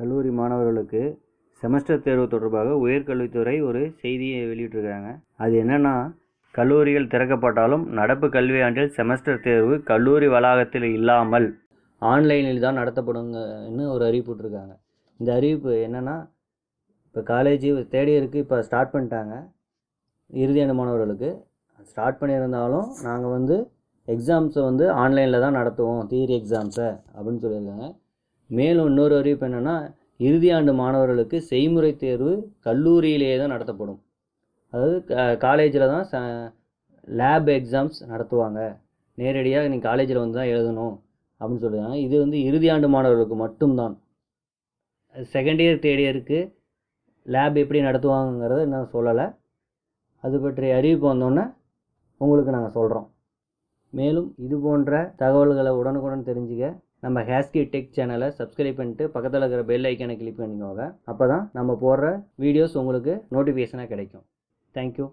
கல்லூரி மாணவர்களுக்கு செமஸ்டர் தேர்வு தொடர்பாக உயர்கல்வித்துறை ஒரு செய்தியை வெளியிட்டிருக்காங்க. அது என்னென்னா கல்லூரிகள் திறக்கப்பட்டாலும் நடப்பு கல்வியாண்டில் செமஸ்டர் தேர்வு கல்லூரி வளாகத்தில் இல்லாமல் ஆன்லைனில் தான் நடத்தப்படுங்கன்னு ஒரு அறிவிப்புட்ருக்காங்க இந்த அறிவிப்பு என்னென்னா இப்போ காலேஜ் தேர்ட் இயருக்கு இப்போ ஸ்டார்ட் பண்ணிட்டாங்க இறுதியாண்டு மாணவர்களுக்கு. ஸ்டார்ட் பண்ணியிருந்தாலும் நாங்கள் வந்து எக்ஸாம்ஸை வந்து ஆன்லைனில் தான் நடத்துவோம் தியரி எக்ஸாம்ஸை அப்படின்னு சொல்லியிருக்காங்க. மேலும் இன்னொரு அறிவிப்பு என்னென்னா இறுதியாண்டு மாணவர்களுக்கு செய்முறை தேர்வு கல்லூரியிலேயே தான் நடத்தப்படும். அதாவது காலேஜில் தான் ச லேப் எக்ஸாம்ஸ் நடத்துவாங்க. நேரடியாக நீ காலேஜில் வந்து தான் எழுதணும் அப்படின்னு சொல்லுவாங்க இது வந்து இறுதியாண்டு மாணவர்களுக்கு மட்டும்தான். செகண்ட் இயர் தேர்ட் இயருக்கு லேப் எப்படி நடத்துவாங்கங்கிறத நான் சொல்லலை. அது பற்றிய அறிவிப்பு வந்தோன்னே உங்களுக்கு நாங்கள் சொல்கிறோம் மேலும் இது போன்ற தகவல்களை உடனுக்குடன் தெரிஞ்சுக்க நம்ம ஹேஸ்கி டெக் சேனலை சப்ஸ்கிரைப் பண்ணிட்டு பக்கத்தில் இருக்கிற பெல் ஐக்கனை கிளிக் பண்ணிக்கோங்க. அப்போ தான் நம்ம போடுற வீடியோஸ் உங்களுக்கு நோட்டிஃபிகேஷனாக கிடைக்கும். தேங்க்யூ